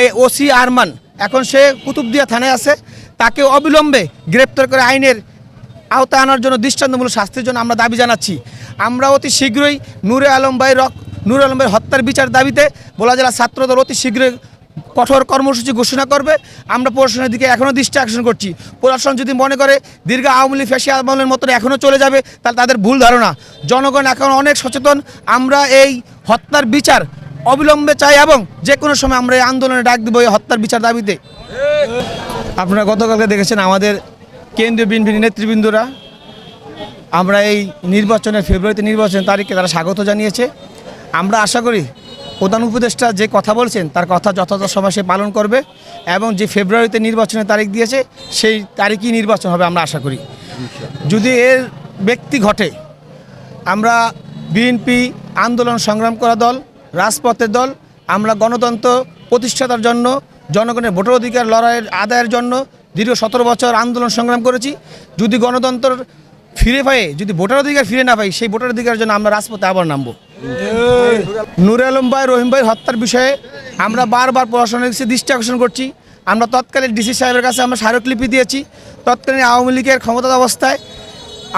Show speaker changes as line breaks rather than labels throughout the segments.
এই ওসি আরমান। এখন সে কুতুবদিয়া থানায় আছে। তাকে অবিলম্বে গ্রেপ্তার করে আইনের আওতায় আনার জন্য দৃষ্টান্তমূলক শাস্তির জন্য আমরা দাবি জানাচ্ছি। আমরা অতি শীঘ্রই নূরে আলম ভাই রক নূরে আলম ভাই হত্যার বিচার দাবিতে বলা জেলা ছাত্রদল অতি শীঘ্রই কঠোর কর্মসূচি ঘোষণা করবে। আমরা প্রশাসনের দিকে এখনও দৃষ্টি আকর্ষণ করছি। প্রশাসন যদি মনে করে দীর্ঘ আওয়ামী লীগ ফ্যাসি আন্দোলনের মতন এখনও চলে যাবে, তাহলে তাদের ভুল ধারণা। জনগণ এখন অনেক সচেতন। আমরা এই হত্যার বিচার অবিলম্বে চাই এবং যে কোনো সময় আমরা এই আন্দোলনে ডাক দেবো, এই হত্যার বিচার দাবিতে। আপনারা গতকালকে দেখেছেন আমাদের কেন্দ্রীয় বিএনপি নেতৃবৃন্দরা, আমরা এই নির্বাচনের ফেব্রুয়ারিতে নির্বাচনের তারিখে তারা স্বাগত জানিয়েছে। আমরা আশা করি প্রধান উপদেষ্টা যে কথা বলছেন, তার কথা যথাযথ সময় সে পালন করবে এবং যে ফেব্রুয়ারিতে নির্বাচনের তারিখ দিয়েছে, সেই তারিখই নির্বাচন হবে আমরা আশা করি। যদি এর ব্যক্তি ঘটে, আমরা বিএনপি আন্দোলন সংগ্রাম করা দল রাজপথের দল, আমরা গণতন্ত্র প্রতিষ্ঠাতার জন্য, জনগণের ভোটার অধিকার লড়াইয়ের আদায়ের জন্য দীর্ঘ সতেরো বছর আন্দোলন সংগ্রাম করেছি। যদি গণতন্ত্র ফিরে পাই, যদি ভোটার অধিকার ফিরে না পাই, সেই ভোটার অধিকারের জন্য আমরা রাজপথে আবার নামবো। নুরে আলম ভাই, রহিম ভাই হত্যার বিষয়ে আমরা বারবার প্রশাসনের কাছে দৃষ্টি আকর্ষণ করছি। আমরা তৎকালীন ডিসি সাহেবের কাছে আমরা স্মারকলিপি দিয়েছি। তৎকালীন আওয়ামী লীগের ক্ষমতা অবস্থায়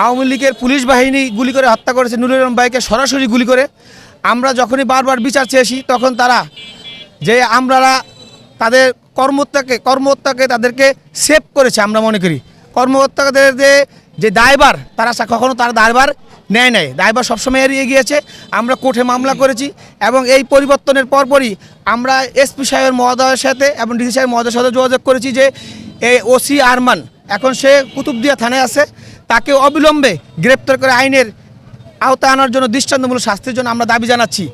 আওয়ামী লীগের পুলিশ বাহিনী গুলি করে হত্যা করেছে নুরুল আলম ভাইকে সরাসরি গুলি করে। আমরা যখনই বারবার বিচার চেয়েছি, তখন তারা যে আমরা তাদের কর্মহত্যাকে কর্মহত্যাকে তাদেরকে সেভ করেছে আমরা মনে করি। কর্মহত্যাদের যে যে দায়বার তারা কখনো তার দায়বার নেয় নাই। দায়বার সবসময় এড়িয়ে গিয়েছে। আমরা কোর্টে মামলা করেছি এবং এই পরিবর্তনের পরপরই আমরা এসপি সাহেবের মহোদয়ের সাথে এবং ডিসি সাহেব মহোদয়ের সাথে যোগাযোগ করেছি যে এই ওসি আরমান, এখন সে কুতুবদিয়া থানায় আছে। তাকে অবিলম্বে গ্রেপ্তার করে আইনের আওতায় আনার জন্য দৃষ্টান্তমূলক শাস্তির জন্য আমরা দাবি জানাচ্ছি।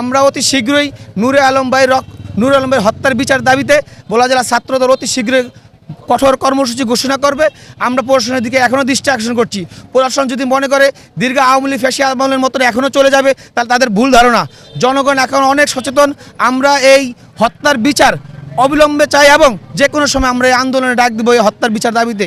আমরা অতি শীঘ্রই নূরে আলম ভাই রক নূরে আলম ভাই হত্যার বিচার দাবিতে ভোলা জেলা ছাত্রদল অতি শীঘ্রই কঠোর কর্মসূচি ঘোষণা করবে। আমরা প্রশাসনের দিকে এখনও দৃষ্টি আকর্ষণ করছি। প্রশাসন যদি মনে করে দীর্ঘ আওয়ামী লীগ ফ্যাসি আন্দোলনের মতন এখনও চলে যাবে, তাহলে তাদের ভুল ধারণা। জনগণ এখন অনেক সচেতন। আমরা এই হত্যার বিচার অবিলম্বে চাই এবং যে কোনো সময় আমরা এই আন্দোলনে ডাক দেবো এই হত্যার বিচার দাবিতে।